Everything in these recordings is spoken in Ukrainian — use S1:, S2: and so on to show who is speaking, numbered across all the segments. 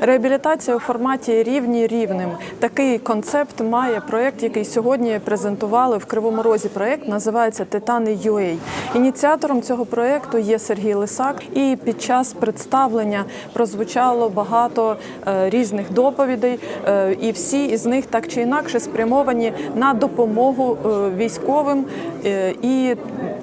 S1: Реабілітація у форматі рівні рівним. Такий концепт має проєкт, який сьогодні презентували в Кривому Розі. Проєкт називається Титани UA. Ініціатором цього проєкту є Сергій Лисак. І під час представлення прозвучало багато е, різних доповідей, е, і всі із них так чи інакше спрямовані на допомогу е, військовим і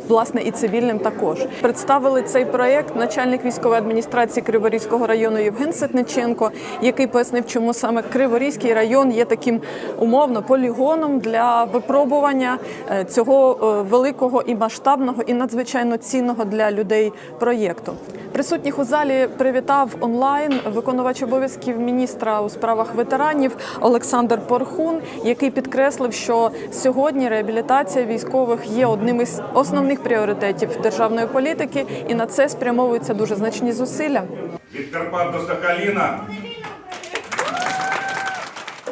S1: власне і цивільним також. Представили цей проєкт начальник військової адміністрації Криворізького району Євген Ситниченко, який пояснив, чому саме Криворізький район є таким умовно полігоном для випробування е, цього е, великого і масштабного і надзвичайно цінного для людей проєкту. Присутніх у залі привітав онлайн виконувач обов'язків міністра у справах ветеранів Олександр Порхун, який підкреслив, що сьогодні реабілітація військових є одним із основних пріоритетів державної політики, і на це спрямовуються дуже значні зусилля.
S2: Від Карпат до Сахаліна.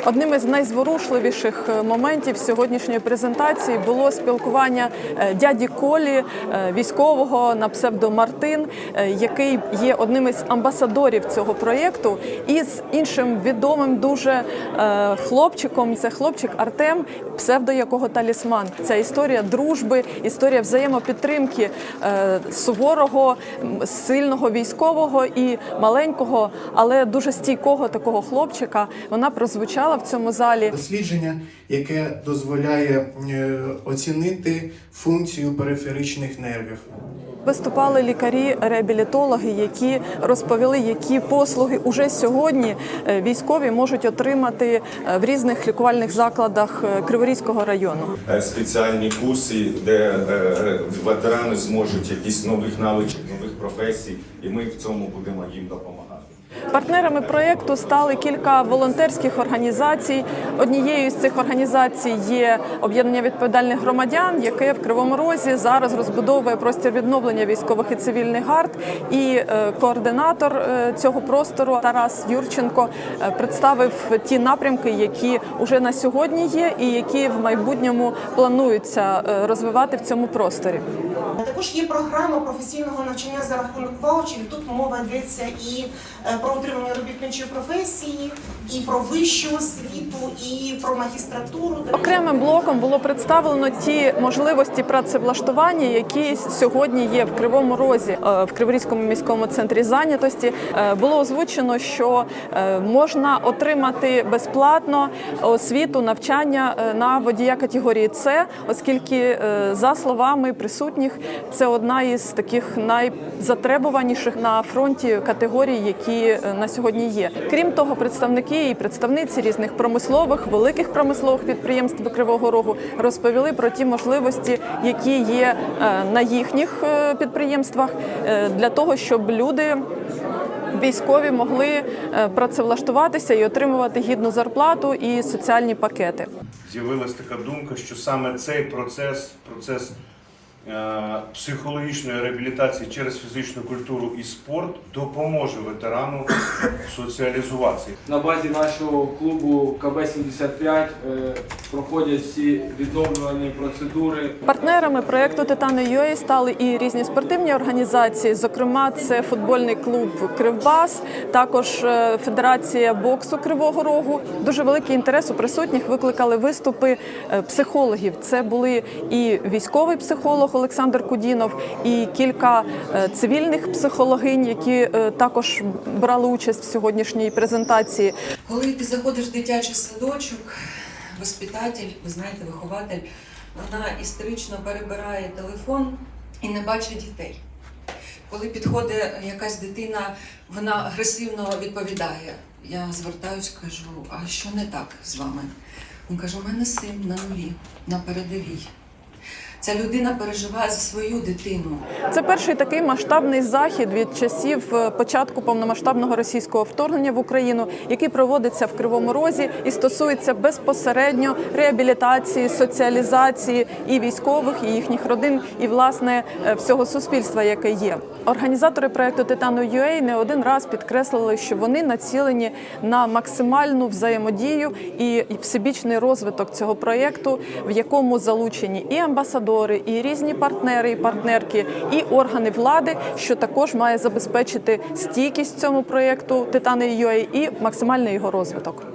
S1: Одним із найзворушливіших е, моментів сьогоднішньої презентації було спілкування е, дяді Колі, е, військового на псевдо Мартин, який є одним із амбасадорів цього проєкту, і з іншим відомим дуже хлопчиком. Це хлопчик Артем, псевдо якого талісман. Ця історія дружби, історія взаємопідтримки суворого, сильного військового і маленького, але дуже стійкого такого хлопчика. Вона прозвучала в цьому залі.
S3: дослідження, яке дозволяє е, оцінити функцію периферичних нервів.
S1: Виступали лікарі-реабілітологи, які розповіли, які послуги уже сьогодні е, військові можуть отримати е, в різних лікувальних закладах Криворізького району.
S4: спеціальні курси, де ветерани зможуть якісь нових навичок, професій, і ми в цьому будемо їм допомагати.
S1: Партнерами проєкту стали кілька волонтерських організацій. Однією з цих організацій є об'єднання відповідальних громадян, яке в Кривому Розі зараз розбудовує простір відновлення військових і цивільних гард. І е, координатор е, цього простору Тарас Юрченко е, представив ті напрямки, які вже на сьогодні є, і які в майбутньому плануються розвивати в цьому просторі.
S5: Також є програма професійного навчання за рахунок ваучерів. Тут мова йдеться і е, про отримання робітничої професії, і про вищу освіту, і про магістратуру.
S1: Окремим блоком було представлено ті можливості працевлаштування, які сьогодні є в Кривому Розі е, в Криворізькому міському центрі зайнятості. Е, Було озвучено, що можна отримати безплатно освіту навчання на водія категорії С, оскільки за словами присутніх, це одна із таких найзатребуваніших на фронті категорій, які е, на сьогодні є. Крім того, представники і представниці різних промислових, великих промислових підприємств Кривого Рогу розповіли про ті можливості, які є е, на їхніх е, підприємствах для того, щоб люди. Військові могли працевлаштуватися і отримувати гідну зарплату і соціальні пакети.
S2: З'явилась така думка, що саме цей процес, процес психологічної реабілітації через фізичну культуру і спорт допоможе ветерану соціалізуватися.
S6: На базі нашого клубу КБ-75 е, проходять всі відновлювальні процедури.
S1: Партнерами проєкту Титани UA стали і різні спортивні організації. Зокрема, це футбольний клуб Кривбас, також е, Федерація боксу Кривого Рогу. Дуже великий інтерес у присутніх викликали виступи е, психологів. Це були і військовий психолог Олександр Кудінов, і кілька е, цивільних психологинь, які е, також брали участь в сьогоднішній презентації.
S7: Коли ти заходиш в дитячий садочок, воспитатель, ви знаєте, вихователь, вона історично перебирає телефон і не бачить дітей. Коли підходить якась дитина, вона агресивно відповідає. Я звертаюсь, кажу, а що не так з вами? Він каже, у мене син на нулі, на передовій. Ця людина переживає за свою дитину.
S1: Це перший такий масштабний захід від часів е, початку повномасштабного російського вторгнення в Україну, який проводиться в Кривому Розі і стосується безпосередньо реабілітації, соціалізації і військових, і їхніх родин, і власне е, всього суспільства, яке є. Організатори проекту Титану UA не один раз підкреслили, що вони націлені на максимальну взаємодію і всебічний розвиток цього проєкту, в якому залучені і амбасадори, і різні партнери, і партнерки, і органи влади, що також має забезпечити стійкість цьому проєкту Титани UA і максимальний його розвиток.